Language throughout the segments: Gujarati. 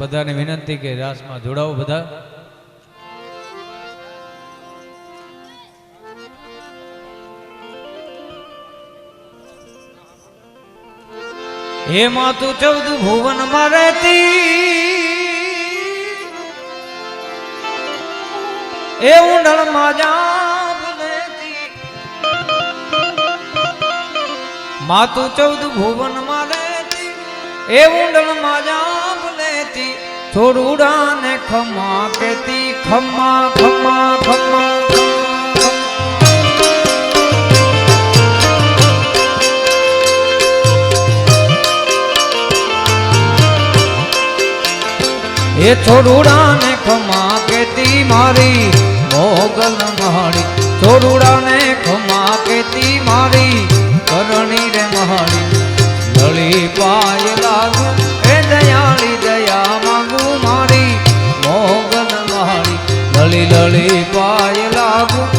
બધાને વિનંતી કે રાસમાં જોડાવો બધા. હે માતુ ચૌદ ભુવનમાં રહેતી એ ઊંડળમાં જાપ લેતી. માતું ચૌદ ભુવનમાં રહેતી એ ઊંડળમાં જાપ લેતી થોડુડા ને ખમા કેતી ખમા ખમા ખમા એ છોડુડા ને ખમા કેતી મારી, મોગલ મહાડી લળી લળી પાય લાગુ.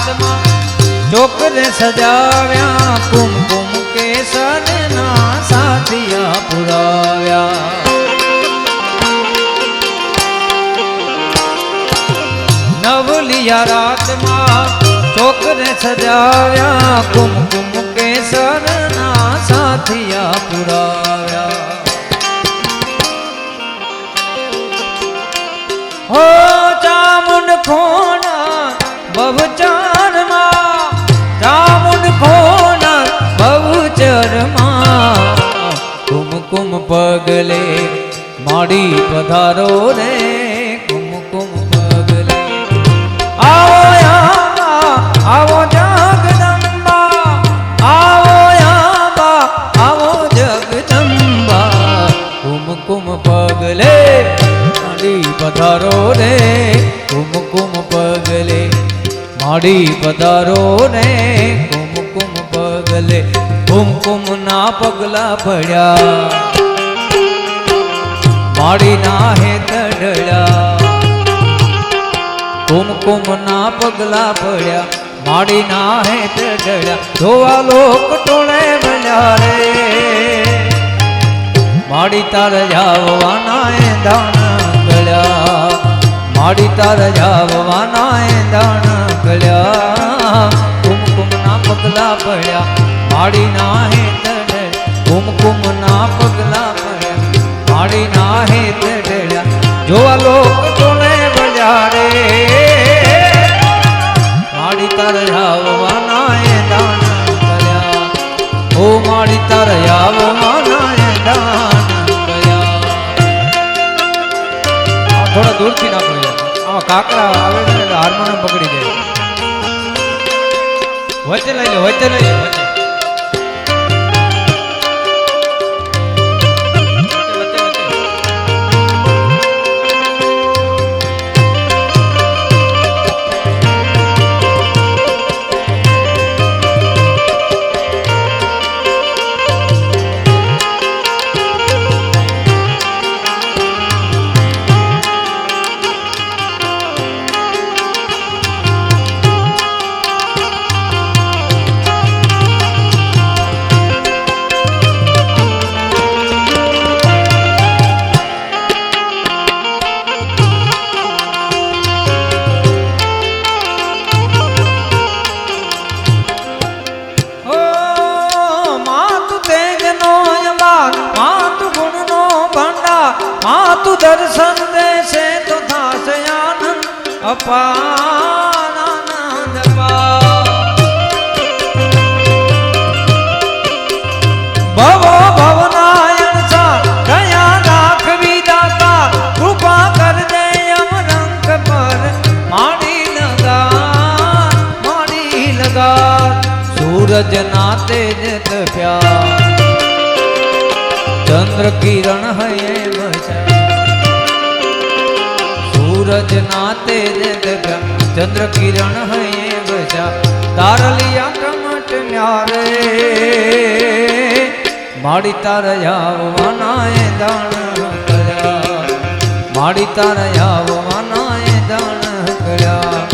નવલિયા રાતમાં ચોકરે સજાવ્યા કુમકુમ કેસરના સાથિયા પુરાવ્યા નવલિયા રાતમાં ચોકરે સજાવ્યા કુમકુમ કેસરના સાથિયા પુરાવ્યા હો ચામુંડ ખોના બહુચરમાં ચામુંડ ખોના બહુચરમાં કુમકુમ પગલે માડી પધારો રે કુમકુમ પગલે આવો યાબા આવો જગદંબા આવો યાબા આવો જગદંબા કુમકુમ પગલે માડી પધારો રે. માડી પધારો ને કુમકુમ પગલે, કુમકુમ ના પગલા પડ્યા માડી ના હે તડળ્યા કુમકુમ ના પગલા પડ્યા માડી ના હે તડળ્યા ધોવા લોક ટોળે મળ્યા રે. માડી તાર જાવવાના એ દાણ ગળ્યા માડી તાર જાવવાના એ દાણ ગળ્યા કુમકુમ ના પગલા પડ્યા માડી ના હે તડે કુમકુમ ના પગલા પડ્યા માડી ના હે તડ્યા જોવા લોક તોને બજા રે માડી તાર જાવવાના એ દાન કર્યા. ઓ માડી તારે એ દાન કર્યા. થોડા દૂરથી ના પડ્યા આમાં કાકરા વચ્ચે લઈ લો વચ્ચે લઈ લે સૂરજ ના તેજ તપ્યા ચંદ્ર કિરણ હૈ બચા સૂરજ ના તેજ તપ્યા ચંદ્ર કિરણ હૈ બચા તારલિયા કમટ ન્યારે માડી તાર આવવાના દાણ કર્યા. માડી તાર આવવાના દાણ કર્યા.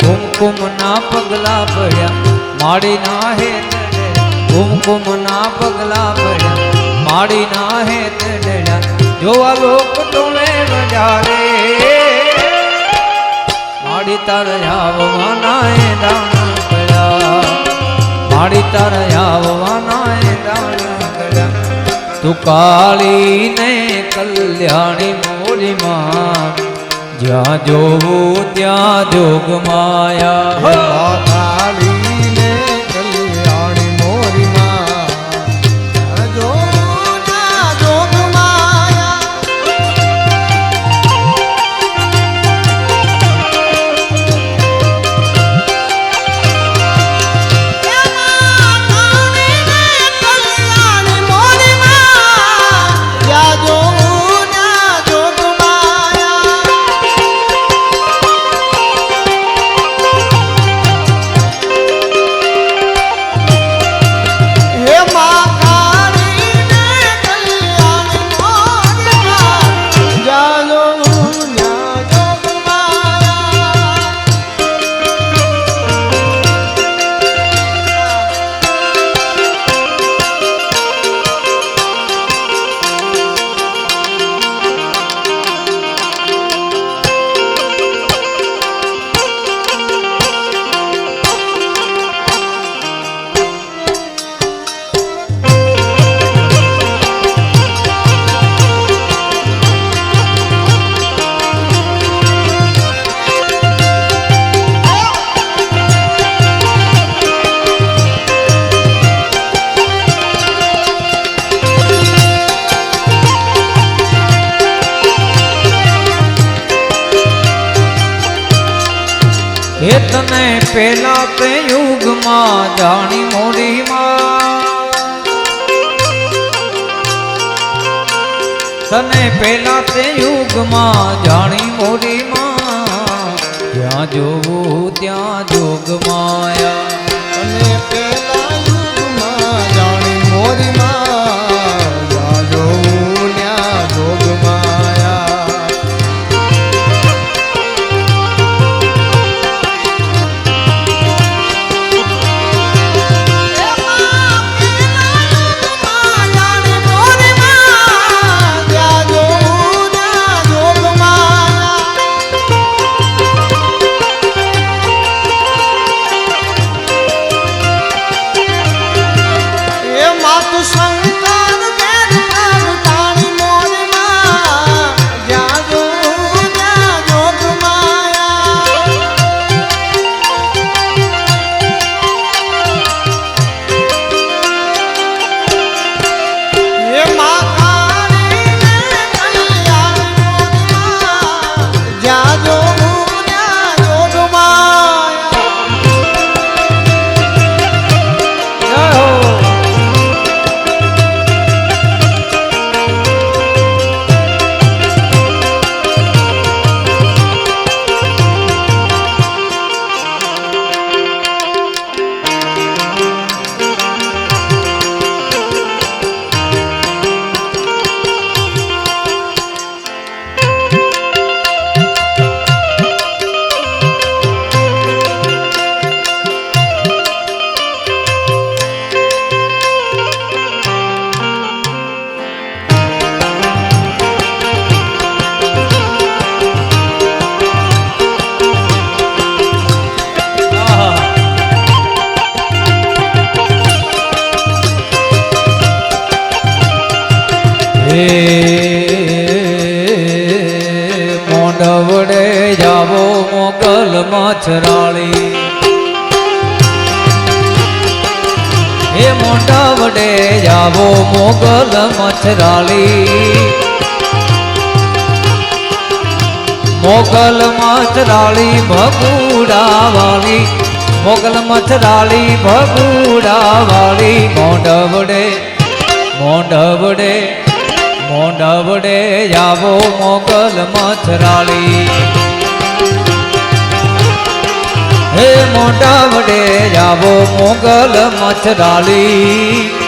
કુમકુમ ના પગલા પડ્યા માડી ના હે કુમકુમ ના પગલા પડ્યા. માડી ના હે જોવા લોક ટોળે બજારે માડી તાર આવવાના દાણ કર્યા માડી તાર આવવાના દાણ કર્યા તું કાળી ને કલ્યાણી મોરી માં જ્યાં જોવું ત્યાં જોગ માયા. પેલા તે યુગમાં જાણી મોડીમાં તને પેલા તે યુગમાં જાણી મોડીમાં જ્યાં જોવું ત્યાં જોગ માયા. અને મોગલ મચરાળી હે મોઢવડે જાવો મોગલ મચરાળી મોગલ મચરાળી ભગુડાવાળી, મોગલ મચરાળી ભગુડાવાળી. મોઢવડે મોઢવડે મોઢવડે આવો મોગલ મચરાળી હે મોઢવડે જાવો મોગલ મચરાળી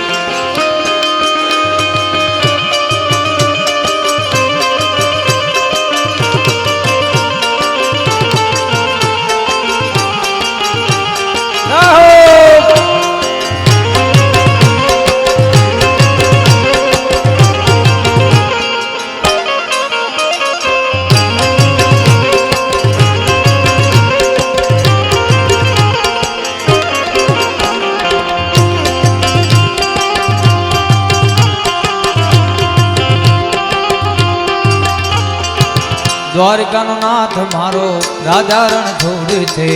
દ્વારકાનો નાથ મારો રાજા રણ છોડ છે,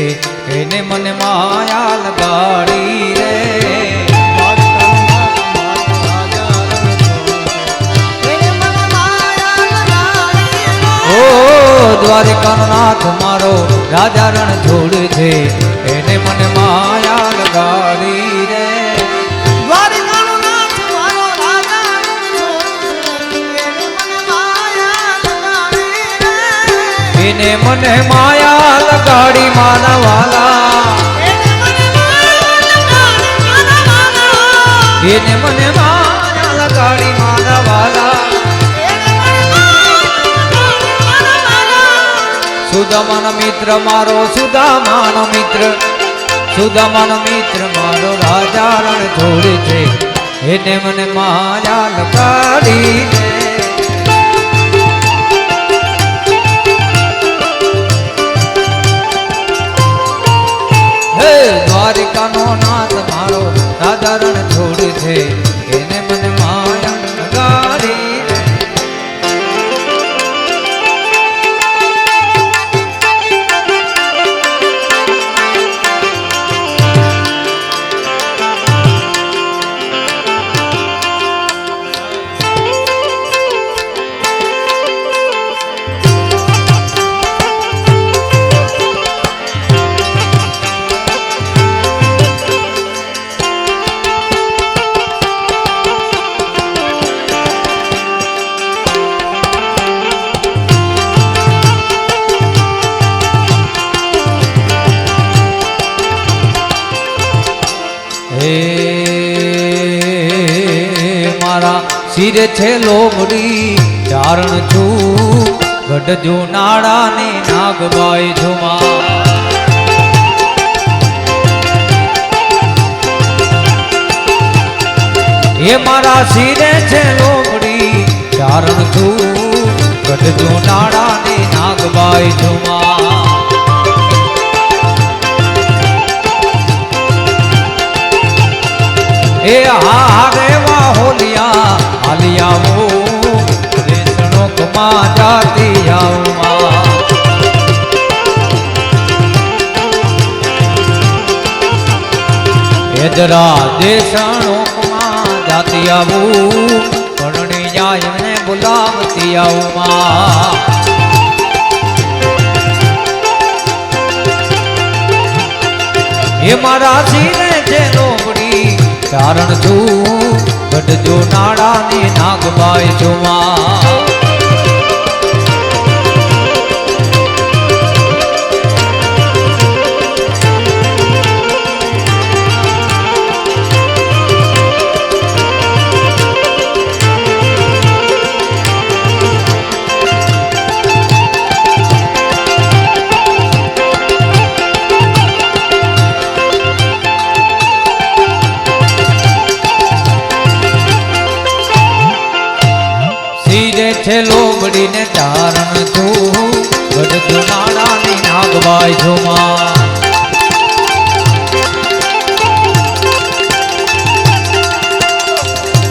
એને મને માયા લગાડી રે. દ્વારકાનો નાથ મારો રાજારણ છોડ છે, એને મને માયા લગાડી એને મને માયા લગાડી માનવાલા. એને મને માયા લગાડી માના વાલા સુદામાનો મિત્ર મારો, સુદામાન મિત્ર. સુદામાનો મિત્ર મારો, રાજા રણ છોડે છે. એને મને માયા લગાડી રે છે લોમડી. ચારણ છું, ગઢજો નાડા ને નાગબાઈ છુમા એ મારા શિરે છે લોમડી. ચારણ છું, ગઢજો નાડા ને નાગબાઈ છુમા એ હારે હોલિયા હાલિયાઓ રેસણો કમા જાતી આવું એ જરા દેશણો કમા જાતી આવું, પરણી જાય ને બોલાવતી આવું એ મારા જીને જે લોમડી ચારણ છું ગઢજો નાડા ને નાગબાઈ છુમા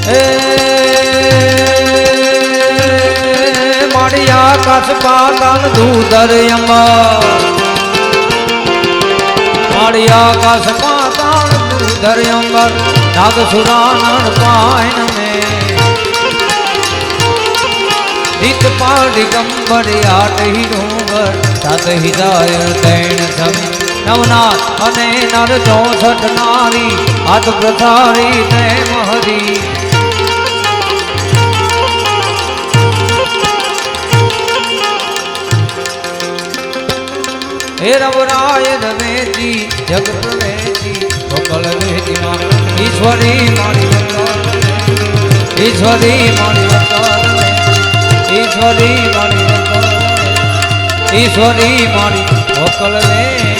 એ આકાશ પાતાળ દૂધર અંબર મારી આકાશ પાતાળ દૂધર અંબર નાગ સુરાનર પાયન મે. નિત ગંબર આટ હિ ડુંગર સાત હિદાય તૈણ સમ નવનાથ અને નર ચોસઠ નારી, હાથ પ્રસારી તે મહરી. હે રવરાય રવેજી જગ પ્રવેજી ગોકળ વેજી ઈશ્વરી મારી ઈશ્વરી મારી ઈશ્વરી મારી ઈશ્વરી મારી વેજી